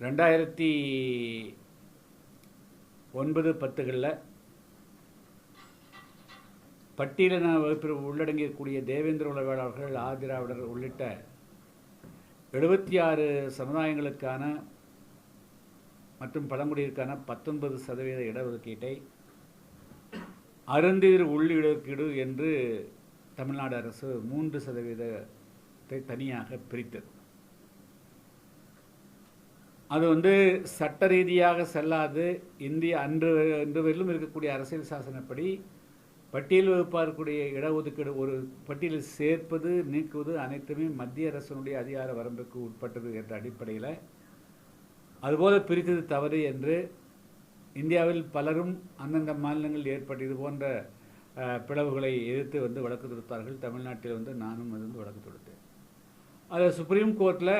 ரெண்டாயிரத்தி ஒன்பது பத்துகளில் பட்டியலின வகுப்பில் உள்ளடங்கியிருக்கூடிய தேவேந்திர உளவியலாளர்கள் ஆதிராவிடர் உள்ளிட்ட எழுபத்தி ஆறு சமுதாயங்களுக்கான மற்றும் பழங்குடியிற்கான பத்தொன்பது சதவீத இடஒதுக்கீட்டை அருந்தீர் உள்ளிடக்கீடு என்று தமிழ்நாடு அரசு மூன்று சதவீதத்தை தனியாக பிரித்தது. அது வந்து சட்ட ரீதியாக செல்லாது. இந்திய அன்று இன்று வரையிலும் இருக்கக்கூடிய அரசியல் சாசனப்படி பட்டியல் வகுப்பாருக்குடைய இடஒதுக்கீடு ஒரு பட்டியலில் சேர்ப்பது நீக்குவது அனைத்துமே மத்திய அரசனுடைய அதிகார வரம்புக்கு உட்பட்டது என்ற அடிப்படையில். அதுபோல பிரித்தது தவறு என்று இந்தியாவில் பலரும் அந்தந்த மாநிலங்களில் ஏற்பட்ட இது போன்ற பிளவுகளை எதிர்த்து வந்து வழக்கு தொடுத்தார்கள். தமிழ்நாட்டில் வந்து நானும் அது வந்து வழக்கு தொடுத்தேன். அதில் சுப்ரீம் கோர்ட்டில்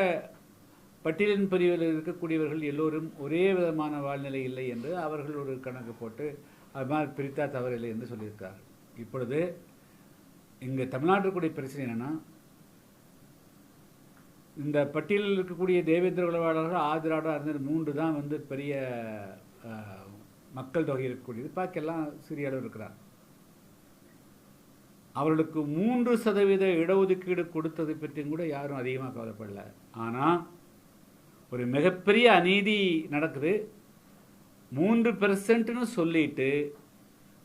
பட்டியலின் பிரிவில் இருக்கக்கூடியவர்கள் எல்லோரும் ஒரே விதமான வாழ்நிலை இல்லை என்று அவர்கள் ஒரு கணக்கு போட்டு அது மாதிரி பிரித்தா தவறில்லை என்று சொல்லியிருக்கார் இப்பொழுது இங்கே தமிழ்நாட்டுக்குடைய பிரச்சனை என்னென்னா இந்த பட்டியலில் இருக்கக்கூடிய தேவேந்திர உளவாளர்கள் ஆதிராட இருந்தது மூன்று தான் வந்து பெரிய மக்கள் தொகை இருக்கக்கூடியது. பாக்கெல்லாம் சிறிய அளவு இருக்கிறார் அவர்களுக்கு மூன்று சதவீத இடஒதுக்கீடு கொடுத்ததை பற்றியும் கூட யாரும் அதிகமாக கவலைப்படலை. ஆனால் ஒரு மிகப்பெரிய அநீதி நடக்குது. மூன்று பெர்சன்ட்னு சொல்லிட்டு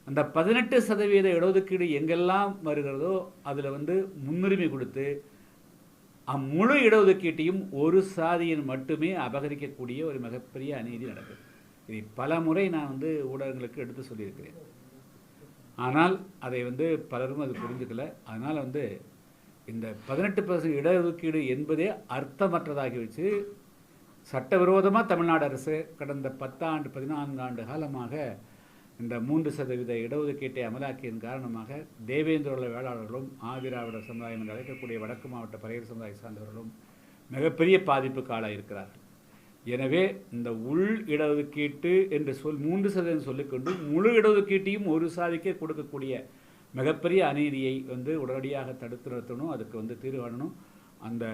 அந்த பதினெட்டு சதவீத இடஒதுக்கீடு எங்கெல்லாம் வருகிறதோ அதில் வந்து முன்னுரிமை கொடுத்து அம்முழு இடஒதுக்கீட்டையும் ஒரு சாதியின் மட்டுமே அபகரிக்கக்கூடிய ஒரு மிகப்பெரிய அநீதி நடக்குது. இதை பல முறை நான் வந்து ஊடகங்களுக்கு எடுத்து சொல்லியிருக்கிறேன். ஆனால் அதை வந்து பலரும் அது புரிஞ்சுக்கல. அதனால் வந்து இந்த பதினெட்டு பர்சன்ட் இடஒதுக்கீடு என்பதே அர்த்தமற்றதாகி வச்சு சட்டவிரோதமாக தமிழ்நாடு அரசு கடந்த பத்தாண்டு பதினான்கு ஆண்டு காலமாக இந்த மூன்று சதவீத இடஒதுக்கீட்டை அமலாக்கியதன் காரணமாக தேவேந்திர வேளாளர்களும் ஆதிராவிடர் சமுதாயம் என்று அழைக்கக்கூடிய வடக்கு மாவட்ட பரையர் சமுதாய சார்ந்தவர்களும் மிகப்பெரிய பாதிப்புக்கு ஆளாயிருக்கிறார்கள் எனவே இந்த உள் இடஒதுக்கீட்டு என்று சொல் மூன்று சதவீதம் சொல்லிக்கொண்டு முழு இடஒதுக்கீட்டையும் ஒரு சாதிக்கே கொடுக்கக்கூடிய மிகப்பெரிய அநீதியை வந்து உடனடியாக தடுத்து நிறுத்தணும் அதுக்கு வந்து தீர்வு காணணும். அந்த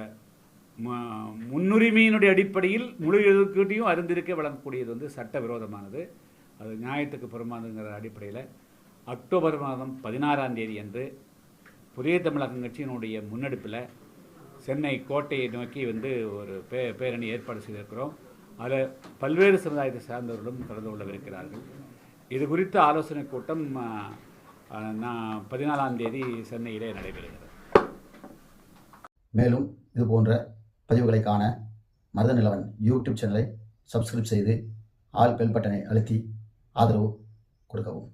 முன்னுரிமையினுடைய அடிப்படையில் முழு இடஒதுக்கீட்டையும் அருந்திருக்க வழங்கக்கூடியது வந்து சட்டவிரோதமானது. அது நியாயத்துக்கு புறமானதுங்கிற அடிப்படையில் அக்டோபர் மாதம் பதினாறாம் தேதி அன்று புதிய தமிழகம் கட்சியினுடைய முன்னெடுப்பில் சென்னை கோட்டையை நோக்கி வந்து ஒரு பே பேரணி ஏற்பாடு செய்திருக்கிறோம். அதில் பல்வேறு சமுதாயத்தை சார்ந்தவர்களும் கலந்து கொள்ளவிருக்கிறார்கள். இது குறித்த ஆலோசனை கூட்டம் நான் பதினாலாம் தேதி சென்னையிலே நடைபெறுகிறது. மேலும் இது போன்ற பதிவுகளை காண மருத நிலவன் யூடியூப் சேனலை சப்ஸ்கிரைப் செய்து ஆல் பெல் பட்டனை அழுத்தி ஆதரவு கொடுக்கவும்.